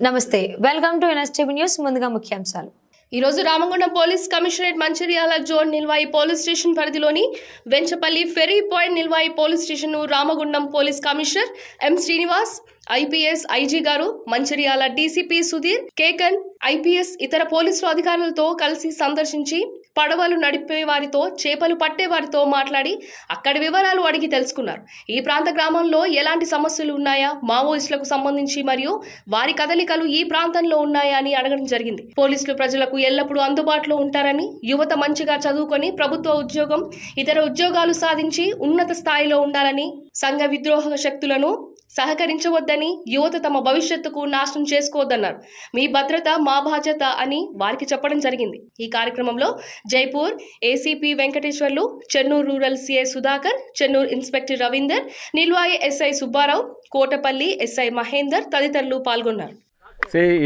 నమస్తే welcome to NSTV news ముందుగా ముఖ్యాంశాలు. ఈ రోజు Ramagundam police commissionerate Mancherial zone Nilwai police station పరిధిలోని Venchapalli ferry point Nilwai police స్టేషన్ను Ramagundam police commissioner M Srinivas IPS IG garu Mancherial DCP Sudheer Kekan IPS ఇతర పోలీసులు అధికారులతో కలిసి సందర్శించి పడవలు నడిపే వారితో చేపలు పట్టే వారితో మాట్లాడి అక్కడి వివరాలు అడిగి తెలుసుకున్నారు. ఈ ప్రాంత గ్రామంలో ఎలాంటి సమస్యలు ఉన్నాయా? మావోయిస్టులకు సంబంధించి మరియు వారి కదలికలు ఈ ప్రాంతంలో ఉన్నాయా అని అడగడం జరిగింది. పోలీసులు ప్రజలకు ఎల్లప్పుడూ అందుబాటులో ఉంటారని యువత మంచిగా చదువుకొని ప్రభుత్వ ఉద్యోగం ఇతర ఉద్యోగాలు సాధించి ఉన్నత స్థాయిలో ఉండాలని సంఘ విద్రోహ శక్తులను సహకరించవద్దని యువత తమ భవిష్యత్తుకు నాశనం చేసుకోవద్దన్నారు. మీ భద్రత మా బాధ్యత అని వారికి చెప్పడం జరిగింది. ఈ కార్యక్రమంలో Jaipur ACP Venkateswarlu Chennur rural CI Sudhakar Chennur inspector Raveender Nilwai SI Subbarao Kotapalli SI Mahender తదితరులు పాల్గొన్నారు.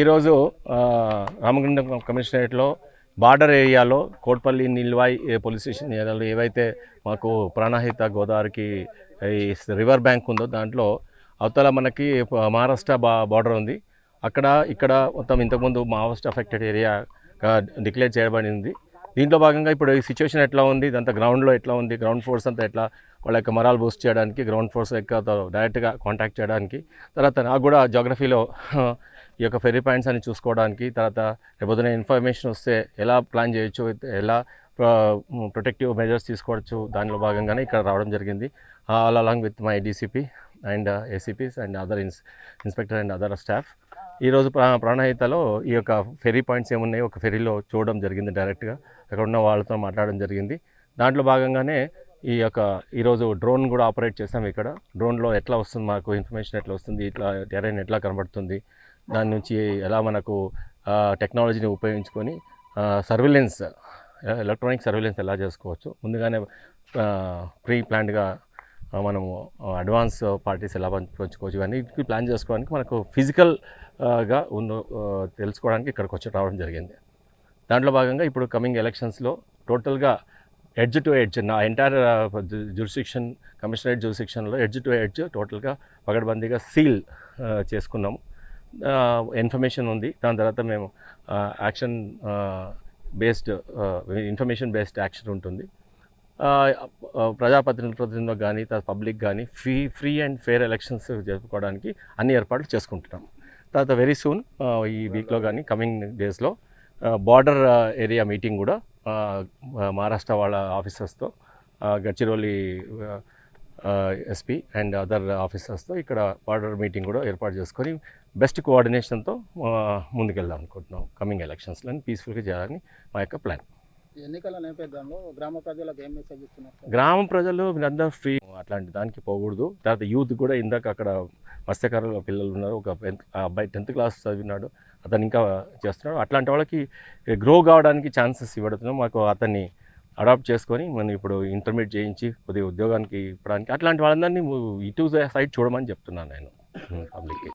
ఈరోజు రామగుండం కమిషనరేట్లో బార్డర్ ఏరియాలో కోట్పల్లి నిల్వాయి ఏ పోలీస్ స్టేషన్ ఏరియాలో ఏవైతే మాకు ప్రాణహిత గోదావరికి రివర్ బ్యాంక్ ఉందో దాంట్లో అవతల మనకి మహారాష్ట్ర బా బార్డర్ ఉంది. అక్కడ ఇక్కడ మొత్తం ఇంతకుముందు మావోస్ట్ అఫెక్టెడ్ ఏరియాగా డిక్లేర్ చేయబడింది. దీంట్లో భాగంగా ఇప్పుడు ఈ సిచ్యువేషన్ ఎట్లా ఉంది? ఇదంతా గ్రౌండ్లో ఎట్లా ఉంది? గ్రౌండ్ ఫోర్స్ అంతా ఎట్లా? వాళ్ళ యొక్క మరాలు బూస్ట్ చేయడానికి గ్రౌండ్ ఫోర్స్ యొక్క డైరెక్ట్గా కాంటాక్ట్ చేయడానికి తర్వాత నాకు కూడా జాగ్రఫీలో ఈ యొక్క ఫెర్రీ పాయింట్స్ అని చూసుకోవడానికి తర్వాత రేపొద్దున ఇన్ఫర్మేషన్ వస్తే ఎలా ప్లాన్ చేయొచ్చు ఎలా ప్రొటెక్టివ్ మెజర్స్ తీసుకోవచ్చు దానిలో భాగంగానే ఇక్కడ రావడం జరిగింది. All along with my DCP and ACPs and other ఇన్స్ ఇన్స్పెక్టర్ అండ్ అదర్ స్టాఫ్. ఈరోజు ప్రా ప్రాణహితలో ఈ యొక్క ఫెరీ పాయింట్స్ ఏమున్నాయో ఒక ఫెరీలో చూడడం జరిగింది డైరెక్ట్గా. అక్కడ ఉన్న వాళ్ళతో మాట్లాడడం జరిగింది. దాంట్లో భాగంగానే ఈ యొక్క ఈరోజు డ్రోన్ కూడా ఆపరేట్ చేసాం ఇక్కడ. డ్రోన్లో ఎట్లా వస్తుంది మాకు ఇన్ఫర్మేషన్ ఎట్లా వస్తుంది ఇట్లా టెరైన్ ఎట్లా కనబడుతుంది దాని నుంచి ఎలా మనకు టెక్నాలజీని ఉపయోగించుకొని సర్విలెన్స్ ఎలక్ట్రానిక్ సర్విలెన్స్ ఎలా చేసుకోవచ్చు ముందుగానే ప్రీ ప్లాన్డ్గా మనము అడ్వాన్స్ పార్టీస్ ఎలా పంచుకోవచ్చు ఇవన్నీ ప్లాన్ చేసుకోవడానికి మనకు ఫిజికల్గా ఉన్న తెలుసుకోవడానికి ఇక్కడికి వచ్చి రావడం జరిగింది. దాంట్లో భాగంగా ఇప్పుడు కమింగ్ ఎలక్షన్స్లో టోటల్గా ఎడ్జ్ టు ఎడ్జ్ నా ఎంటైర్ జ్యూరిస్డిక్షన్ కమిషనరేట్ జ్యూరిస్డిక్షన్లో ఎడ్జ్ టు ఎడ్జ్ టోటల్గా పగడబందీగా సీల్ చేసుకున్నాము. ఇన్ఫర్మేషన్ ఉంది. దాని తర్వాత మేము action based information based action ఉంటుంది. ప్రజాప్రతినిధులకు కానీ తర్వాత పబ్లిక్ కానీ free free and fair elections జరుపుకోవడానికి అన్ని ఏర్పాట్లు చేసుకుంటున్నాం. తర్వాత వెరీ సూన్ ఈ వీక్లో కానీ కమింగ్ డేస్లో బార్డర్ ఏరియా మీటింగ్ కూడా మహారాష్ట్ర వాళ్ళ ఆఫీసర్స్తో గచ్చిరోలి ఎస్పీ అండ్ అదర్ ఆఫీసర్స్తో ఇక్కడ బార్డర్ మీటింగ్ కూడా ఏర్పాటు చేసుకొని బెస్ట్ కోఆర్డినేషన్తో ముందుకెళ్దాం అనుకుంటున్నాం. కమింగ్ ఎలక్షన్స్లో పీస్ఫుల్గా చేయాలని మా యొక్క ప్లాన్ ఎన్నికల నేపథ్యంలో గ్రామ ప్రజలకు ఏం మెసేజ్ ఇస్తున్నారు సార్? గ్రామ ప్రజలు మీరందరూ ఫ్రీ. అట్లాంటి దానికి పోకూడదు. తర్వాత యూత్ కూడా ఇందాక అక్కడ మత్స్యకారుల పిల్లలు ఉన్నారు. ఒక అబ్బాయి టెన్త్ క్లాస్ చదివినాడు. అతను ఇంకా చేస్తున్నాడు. అట్లాంటి వాళ్ళకి గ్రో కావడానికి ఛాన్సెస్ ఇవ్వడుతున్నాం. మాకు అతన్ని అడాప్ట్ చేసుకొని మనం ఇప్పుడు ఇంటర్మీడియట్ చేయించి కొద్దిగా ఉద్యోగానికి ఇవ్వడానికి అట్లాంటి వాళ్ళందరినీ ఇటు సైడ్ చూడమని చెప్తున్నాను నేను. పబ్లిక్కి